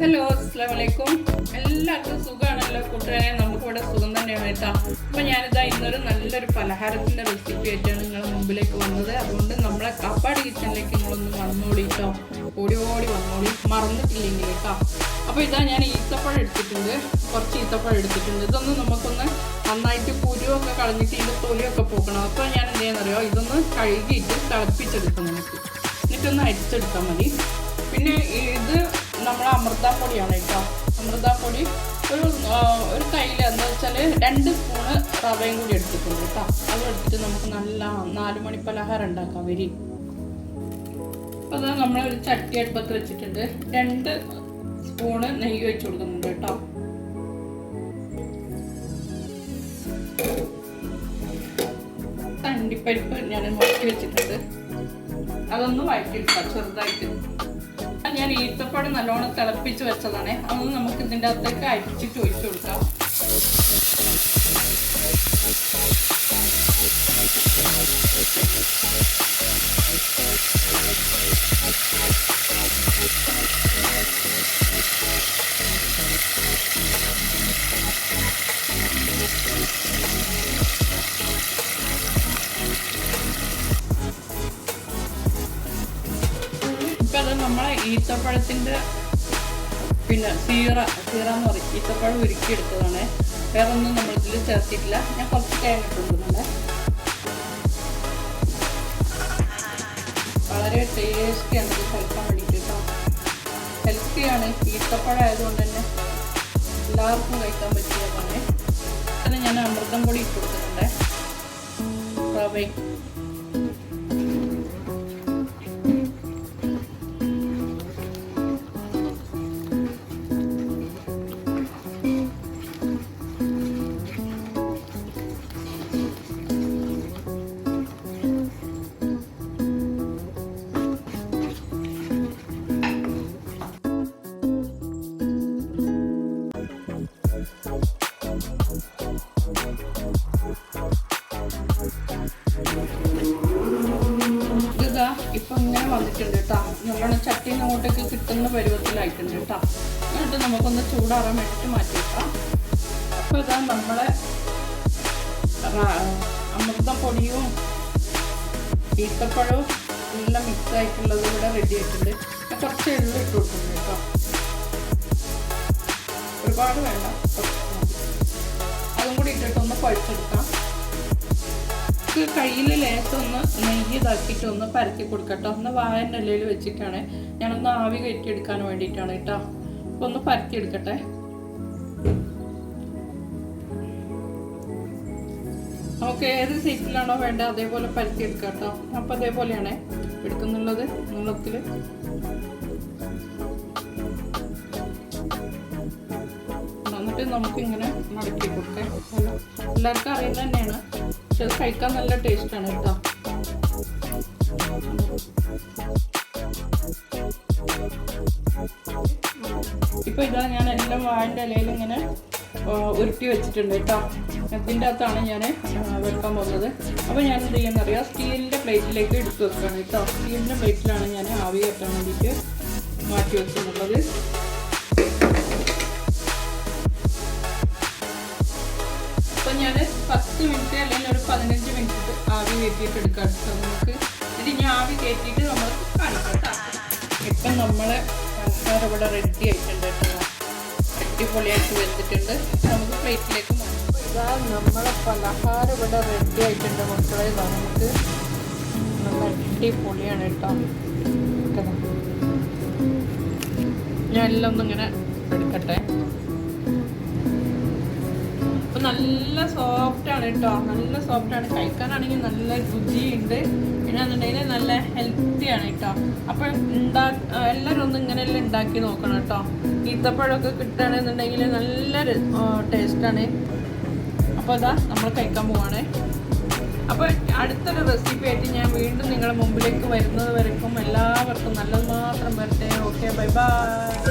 Hello അസ്സാമലൈക്കും എല്ലാവർക്കും സുഖമാണല്ലോ കൂട്ടുകാരെ? നമുക്കിവിടെ സുഖം തന്നെയാണ് കേട്ടോ. അപ്പോൾ ഞാനിതാ ഇന്നൊരു നല്ലൊരു പലഹാരത്തിന്റെ റെസിപ്പി ആയിട്ടാണ് നിങ്ങൾ മുമ്പിലേക്ക് വന്നത്. അതുകൊണ്ട് നമ്മളെ കപ്പാട് കിച്ചണിലേക്ക് നിങ്ങളൊന്ന് വന്നോളി കേട്ടോ. ഓടി ഓടി വന്നോളി. മറന്നിട്ടില്ലെങ്കിൽ കേട്ടോ. അപ്പോൾ ഇതാ ഞാൻ ഈത്തപ്പഴം എടുത്തിട്ടുണ്ട്. കുറച്ച് ഈത്തപ്പഴം എടുത്തിട്ടുണ്ട്. ഇതൊന്ന് നമുക്കൊന്ന് നന്നായിട്ട് കുരുവൊക്കെ കളഞ്ഞിട്ട് ഇതിന്റെ തൊലിയൊക്കെ പോക്കണം. അപ്പോൾ ഞാൻ എന്ത് ചെയ്യാന്നറിയോ ഇതൊന്ന് കഴുകിയിട്ട് തിളപ്പിച്ചെടുക്കണം നമുക്ക്. എന്നിട്ടൊന്ന് അരിച്ചെടുത്താൽ മതി. പിന്നെ ഈ ഇത് നമ്മളെ അമൃതാപ്പൊടിയാണ് കേട്ടോ. അമൃതാപ്പൊടി ഒരു ഒരു കയ്യിൽ എന്താ വെച്ചാൽ രണ്ട് സ്പൂണ് റവയും കൂടി എടുത്തിട്ടുണ്ട് കേട്ടോ. അത് എടുത്തിട്ട് നമുക്ക് നല്ല നാല് മണി പലഹാരം ഉണ്ടാക്കാം വരി. അപ്പോൾ നമ്മൾ ഒരു ചട്ടി അടുപ്പത്ത് വെച്ചിട്ടുണ്ട്. രണ്ട് സ്പൂണ് നെയ്യ് വെച്ച് കൊടുക്കുന്നുണ്ട് കേട്ടോ. തണ്ടിപ്പരിപ്പ് ഞാൻ നോക്കി വെച്ചിട്ടുണ്ട്. അതൊന്ന് വഴറ്റിയെടുക്കാം ചെറുതായിട്ട്. ഞാൻ ഈത്തപ്പഴം നല്ലോണം തിളപ്പിച്ച് വെച്ചതാണ്. അതൊന്ന് നമുക്ക് ഇതിന്റെ അകത്തേക്ക് അരിച്ചിട്ട് ഒഴിച്ചു കൊടുക്കാം. ഇപ്പം അത് നമ്മളെ ഈത്തപ്പഴത്തിന്റെ പിന്നെ സീറ സീറ എന്ന് പറയും. ഈത്തപ്പഴം ഉരുക്കിയെടുത്തതാണ്. വേറെ ഒന്നും നമ്മളിതിൽ ചേർത്തിട്ടില്ല. ഞാൻ കുറച്ച് തേങ്ങ കൊണ്ടുവന്നുണ്ട് വളരെ ടേസ്റ്റിയാണ് ഇത് കഴിക്കാൻ വേണ്ടിയിട്ട് ഹെൽത്തിയാണ് ഈത്തപ്പഴം ആയതുകൊണ്ട് തന്നെ എല്ലാവർക്കും കഴിക്കാൻ പറ്റിയതാണ്. അത് ഞാൻ അമൃതം കൂടി ഇട്ട് കൊടുത്തിട്ടുണ്ട്. റവയും. വന്നിട്ടുണ്ട് കേട്ടോ നല്ലോണം ചട്ടി അങ്ങോട്ടേക്ക് കിട്ടുന്ന പരുവത്തിലായിട്ടുണ്ട് കേട്ടോ എന്നിട്ട് നമുക്കൊന്ന് ചൂടാറാൻ വേണ്ടിയിട്ട് മാറ്റി വെക്കാം അപ്പോൾ ഇതാ നമ്മളെ അമൃതപ്പൊടിയും ഈത്തപ്പഴവും എല്ലാം മിക്സ് ആയിട്ടുള്ളത് ഇവിടെ റെഡി ആയിട്ടുണ്ട്. കുറച്ച് എള്ളു ഇട്ട് കൊടുക്കുന്നു കേട്ടോ ഒരുപാട് വേണ്ട. അതും കൂടി ഇട്ടിട്ടൊന്ന് കുഴച്ചെടുക്കാം നമുക്ക് കയ്യിൽ ലേശമൊന്ന് നെയ്യ് ഇതാക്കിയിട്ട് ഒന്ന് പരത്തി കൊടുക്കട്ടോ. ഒന്ന് വായന്റെ ഇലയിൽ വെച്ചിട്ടാണ്. ഞാനൊന്ന് ആവി കയറ്റി എടുക്കാൻ വേണ്ടിയിട്ടാണ് കേട്ടോ. അപ്പോൾ ഒന്ന് പരത്തി എടുക്കട്ടെ. നമുക്ക് ഏത് സീറ്റിലാണോ വേണ്ടത് അതേപോലെ പരത്തി എടുക്കാം കേട്ടോ. അപ്പൊ അതേപോലെയാണ് എടുക്കുന്നുള്ളത്. നീളത്തിൽ എന്നിട്ട് നമുക്കിങ്ങനെ മടക്കി കൊടുക്കാം എല്ലാവർക്കും അറിയുന്നത് തന്നെയാണ്. പക്ഷെ അത് കഴിക്കാൻ നല്ല ടേസ്റ്റാണ് കേട്ടോ. ഇപ്പൊ ഇതാ ഞാൻ എല്ലാം വാഴന്റെ ഇലയിൽ ഇങ്ങനെ ഉരുട്ടി വെച്ചിട്ടുണ്ട് കേട്ടോ. ഇതിന്റെ അകത്താണ് ഞാൻ വെക്കാൻ പോകുന്നത്. അപ്പോൾ ഞാൻ എന്ത് ചെയ്യുന്ന അറിയാം? സ്റ്റീലിന്റെ പ്ലേറ്റിലേക്ക് എടുത്തു വെക്കുകയാണ് കേട്ടോ. സ്റ്റീലിന്റെ പ്ലേറ്റിലാണ് ഞാൻ ആവി കെട്ടാൻ വേണ്ടിയിട്ട് മാറ്റി വെച്ചിട്ടുള്ളത്. കയറ്റിയിട്ട് എടുക്കാം നമുക്ക്. ഇത് ഇനി ആവി കയറ്റിയിട്ട് നമ്മൾ കാണിക്കാം ഇപ്പം നമ്മളെ പഞ്ചസാര ഇവിടെ റെഡി ആയിട്ടുണ്ട് അടിപൊളിയായിട്ട് വെച്ചിട്ടുണ്ട് നമുക്ക് പ്ലേറ്റിലേക്ക് നമ്മളെ പലഹാരം ഇവിടെ റെഡി ആയിട്ടുണ്ട് മക്കളെ. നമുക്ക് നല്ല അടിപൊളിയാണ് കേട്ടോ. ഞാൻ എല്ലാം ഒന്നിങ്ങനെ എടുക്കട്ടെ. അപ്പൊ നല്ല സോഫ്റ്റ് ആണ് കേട്ടോ നല്ല സോഫ്റ്റ് ആണ്. കഴിക്കാനാണെങ്കിൽ നല്ല രുചിയുണ്ട്. പിന്നെ എന്നുണ്ടെങ്കിൽ നല്ല ഹെൽത്തി ആണ് കേട്ടോ അപ്പം ഉണ്ടാ എല്ലാവരും ഒന്ന് ഇങ്ങനെയെല്ലാം ഉണ്ടാക്കി നോക്കണം കേട്ടോ ഈത്തപ്പഴമൊക്കെ കിട്ടുകയാണെന്നുണ്ടെങ്കിൽ നല്ലൊരു ടേസ്റ്റാണ് അപ്പോൾ അതാ നമ്മൾ കഴിക്കാൻ പോവാണേ. അപ്പോൾ അടുത്തൊരു റെസിപ്പി ആയിട്ട് ഞാൻ വീണ്ടും നിങ്ങളുടെ മുമ്പിലേക്ക് വരുന്നത് വരയ്ക്കും എല്ലാവർക്കും നല്ലത് മാത്രം വരട്ടെ. Okay bye bye